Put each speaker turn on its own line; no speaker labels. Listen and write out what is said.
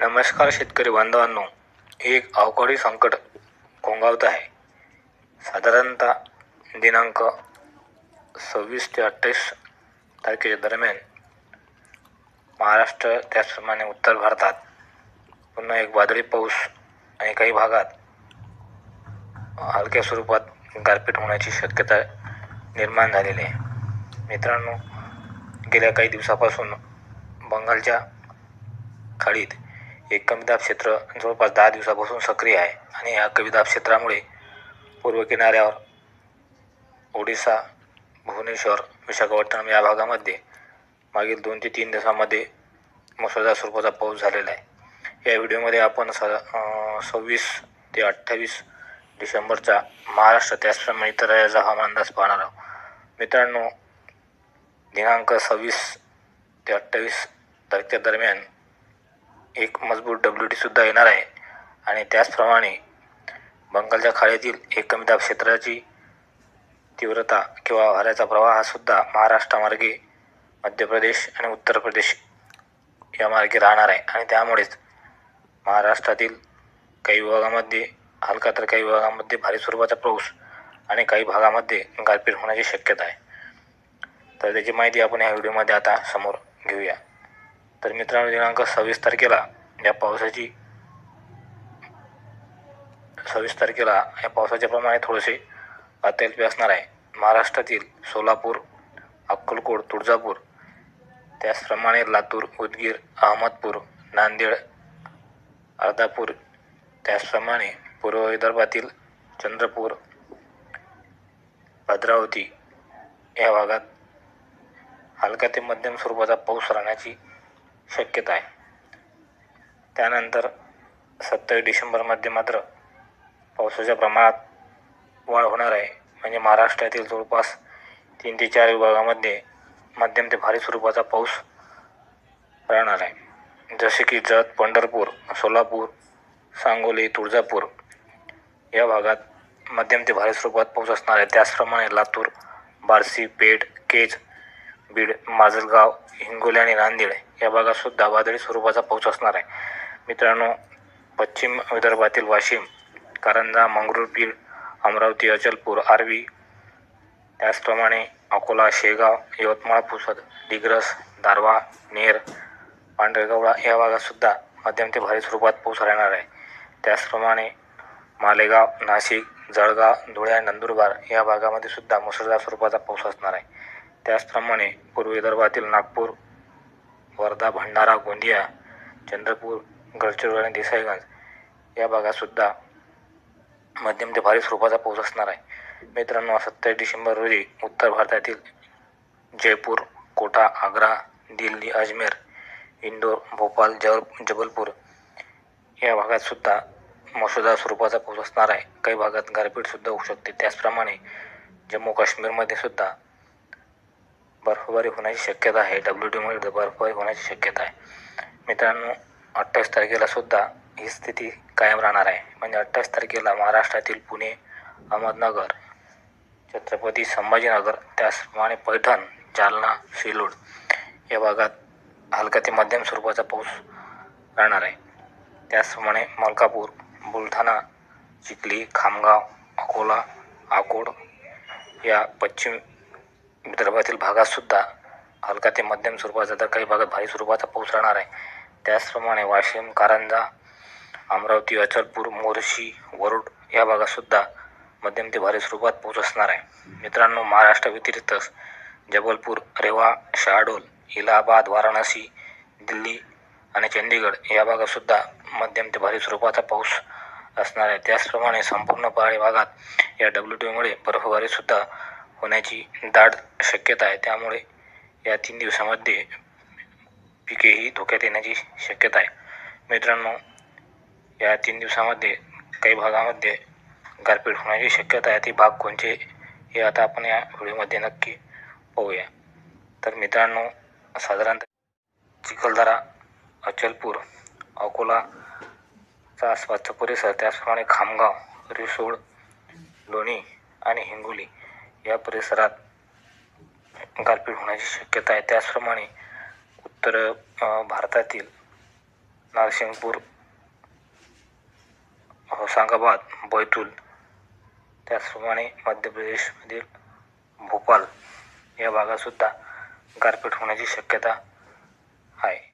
नमस्कार शेतकरी बांधवांनो एक अवकाळी संकट घोंगावत आहे. साधारणतः दिनांक सव्वीस ते अठ्ठावीस तारखेच्या दरम्यान महाराष्ट्र त्याचप्रमाणे उत्तर भारतात पुन्हा एक वादळी पाऊस आणि काही भागात हलक्या स्वरूपात गारपीट होण्याची शक्यता निर्माण झालेली आहे. मित्रांनो गेल्या काही दिवसापासून बंगालच्या खाडीत एक कमीदाब क्षेत्र जवळपास दहा दिवसापासून सक्रिय आहे. आणि या कमीदाब क्षेत्रामुळे पूर्व किनाऱ्यावर ओडिसा भुवनेश्वर विशाखापट्टणम या भागामध्ये मागील दोन ते तीन दिवसामध्ये मुसळधार स्वरूपाचा पाऊस झालेला आहे. या व्हिडिओमध्ये आपण स सव्वीस ते अठ्ठावीस डिसेंबरचा महाराष्ट्र त्याचप्रमाणे इतर राज्याचा हवामान अंदाज पाहणार आहोत. मित्रांनो दिनांक सव्वीस ते अठ्ठावीस तारखेदरम्यान दरम्यान एक मजबूत डब्ल्यू टीसुद्धा येणार आहे. आणि त्याचप्रमाणे बंगालच्या खाडीतील एक कमीदाब क्षेत्राची तीव्रता किंवा वाऱ्याचा प्रवाह हा सुद्धा महाराष्ट्रामार्गे मध्य प्रदेश आणि उत्तर प्रदेश या मार्गे राहणार आहे. आणि त्यामुळेच महाराष्ट्रातील काही विभागामध्ये हलका तर काही विभागामध्ये भारी स्वरूपाचा पाऊस आणि काही भागामध्ये गारपीट होण्याची शक्यता आहे. तर त्याची माहिती आपण या व्हिडिओमध्ये आता समोर घेऊया. तर मित्रांनो दिनांक सव्वीस तारखेला या पावसाची सव्वीस तारखेला या पावसाचे प्रमाण थोडेसे अत्यल्पी असणार आहे. महाराष्ट्रातील सोलापूर अक्कलकोट तुळजापूर त्याचप्रमाणे लातूर उदगीर अहमदपूर नांदेड अर्धापूर त्याचप्रमाणे पूर्व विदर्भातील चंद्रपूर भद्रावती या भागात हलका ते मध्यम स्वरूपाचा पाऊस राहण्याची शक्यता आहे. त्यानंतर सत्तावीस डिसेंबरमध्ये मात्र पावसाच्या प्रमाणात वाढ होणार आहे. म्हणजे महाराष्ट्रातील जवळपास तीन ते चार विभागामध्ये मध्यम ते भारी स्वरूपाचा पाऊस राहणार आहे. जसे की जत पंढरपूर सोलापूर सांगोली तुळजापूर या भागात मध्यम ते भारी स्वरूपात पाऊस असणार आहे. त्याचप्रमाणे लातूर बार्शी पेठ केज बीड माजलगाव हिंगोली आणि नांदेड या भागात सुद्धा वादळी स्वरूपाचा पाऊस असणार आहे. मित्रांनो पश्चिम विदर्भातील वाशिम कारंजा मंगरुळपीर अमरावती अचलपूर आर्वी त्याचप्रमाणे अकोला शेगाव यवतमाळ पुसद डिग्रस दारवा नेर पांढरगवळा या भागातसुद्धा मध्यम ते भारी स्वरूपात पाऊस राहणार आहे. त्याचप्रमाणे मालेगाव नाशिक जळगाव धुळे आणि नंदुरबार या भागामध्ये सुद्धा मुसळधार स्वरूपाचा पाऊस असणार आहे. त्याचप्रमाणे पूर्व विदर्भातील नागपूर वर्धा भंडारा गोंदिया चंद्रपूर गडचिरोली आणि देसाईगंज या भागातसुद्धा मध्यम ते भारी स्वरूपाचा पाऊस असणार आहे. मित्रांनो सत्तावीस डिसेंबर रोजी उत्तर भारतातील जयपूर कोटा आग्रा दिल्ली अजमेर इंदोर भोपाल जव जबलपूर या भागातसुद्धा मसुदा स्वरूपाचा पाऊस असणार आहे. काही भागात गारपीटसुद्धा होऊ शकते. त्याचप्रमाणे जम्मू काश्मीरमध्ये सुद्धा बर्फबारी होण्याची शक्यता आहे. डब्ल्यू डीमुळे बर्फबारी होण्याची शक्यता आहे. मित्रांनो अठ्ठावीस तारखेला सुद्धा ही स्थिती कायम राहणार आहे. म्हणजे अठ्ठावीस तारखेला महाराष्ट्रातील पुणे अहमदनगर छत्रपती संभाजीनगर त्याचप्रमाणे पैठण जालना सिल्लोड या भागात हलका ते मध्यम स्वरूपाचा पाऊस राहणार आहे. त्याचप्रमाणे मलकापूर बुलढाणा चिखली खामगाव अकोला आकोड या पश्चिम विदर्भातील भागातसुद्धा हलका ते मध्यम स्वरूपाचा तर काही भागात भारी स्वरूपाचा पाऊस राहणार आहे. त्याचप्रमाणे वाशिम कारंजा अमरावती अचलपूर मोर्शी वरुड या भागातसुद्धा मध्यम ते भारी स्वरूपात पाऊस असणार आहे. मित्रांनो महाराष्ट्र व्यतिरिक्तच जबलपूर रेवा शहाडोल इलाहाबाद वाराणसी दिल्ली आणि चंदीगड या भागातसुद्धा मध्यम ते भारी स्वरूपाचा पाऊस असणार आहे. त्याचप्रमाणे संपूर्ण पहाडी भागात या डब्ल्यू टीमुळे बर्फबारीसुद्धा होण्याची दाट शक्यता आहे. त्यामुळे या तीन दिवसामध्ये पिकेही धोक्यात येण्याची शक्यता आहे. मित्रांनो या तीन दिवसामध्ये काही भागामध्ये गारपीट होण्याची शक्यता आहे. ती भाग कोणते हे आता आपण या व्हिडिओमध्ये नक्की पाहूया. तर मित्रांनो साधारणतः चिखलदरा अचलपूर अकोलाचा आसपासचा परिसर त्याचप्रमाणे खामगाव रिसोड लोणी आणि हिंगोली या परिसरात गारपीट होण्याची शक्यता आहे. त्याचप्रमाणे उत्तर भारतातील नरसिंगपूर होसंगाबाद बैतूल त्याचप्रमाणे मध्य प्रदेशमधील भोपाल या भागातसुद्धा गारपीट होण्याची शक्यता आहे.